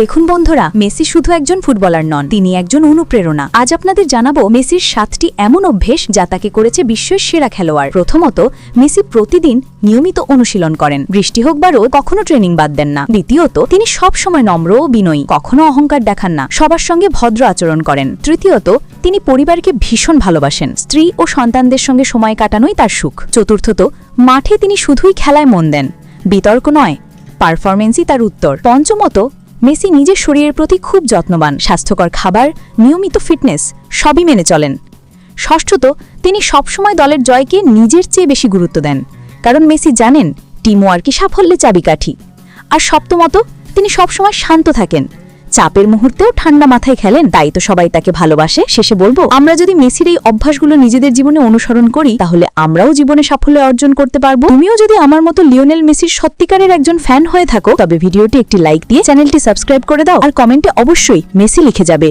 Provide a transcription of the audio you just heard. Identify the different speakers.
Speaker 1: দেখুন বন্ধুরা, মেসি শুধু একজন ফুটবলার নন, তিনি একজন অনুপ্রেরণা। আজ আপনাদের জানাব মেসির সাতটি এমন অভ্যেস যা তাকে করেছে বিশ্বের সেরা খেলোয়াড়। প্রথমত, মেসি প্রতিদিন নিয়মিত অনুশীলন করেন। বৃষ্টি হোক বা রোদ, কখনো ট্রেনিং বাদ দেন না। দ্বিতীয়ত, তিনি সব সময় নম্র ও বিনয়ী, কখনো অহংকার দেখান না, সবার সঙ্গে ভদ্র আচরণ করেন। তৃতীয়ত, তিনি পরিবারকে ভীষণ ভালোবাসেন, স্ত্রী ও সন্তানদের সঙ্গে সময় কাটানোই তার সুখ। চতুর্থত, মাঠে তিনি শুধুই খেলায় মন দেন, বিতর্ক নয়, পারফরমেন্সই তার উত্তর। পঞ্চমত মেসি নিজের শরীরের প্রতি খুব যত্নবান, স্বাস্থ্যকর খাবার, নিয়মিত ফিটনেস সবই মেনে চলেন। ষষ্ঠত, তিনি সবসময় দলের জয়কে নিজের চেয়ে বেশি গুরুত্ব দেন, কারণ মেসি জানেন টিমওয়ার্কই সাফল্যে চাবিকাঠি। আর সপ্তমত, তিনি সবসময় শান্ত থাকেন চাপের মুহূর্তেও ঠান্ডা মাথায় খেলেন। তাই তো সবাই তাকে ভালোবাসে। শেষে বলব, আমরা যদি মেসির এই অভ্যাসগুলো নিজেদের জীবনে অনুসরণ করি, তাহলে আমরাও জীবনে সাফল্য অর্জন করতে পারব। তুমিও যদি আমার মতো লিওনেল মেসির সত্যিকারের একজন ফ্যান হয়ে থাকো, তবে ভিডিওটি একটি লাইক দিয়ে চ্যানেলটি সাবস্ক্রাইব করে দাও। আর কমেন্টে অবশ্যই মেসি লিখে যাবে।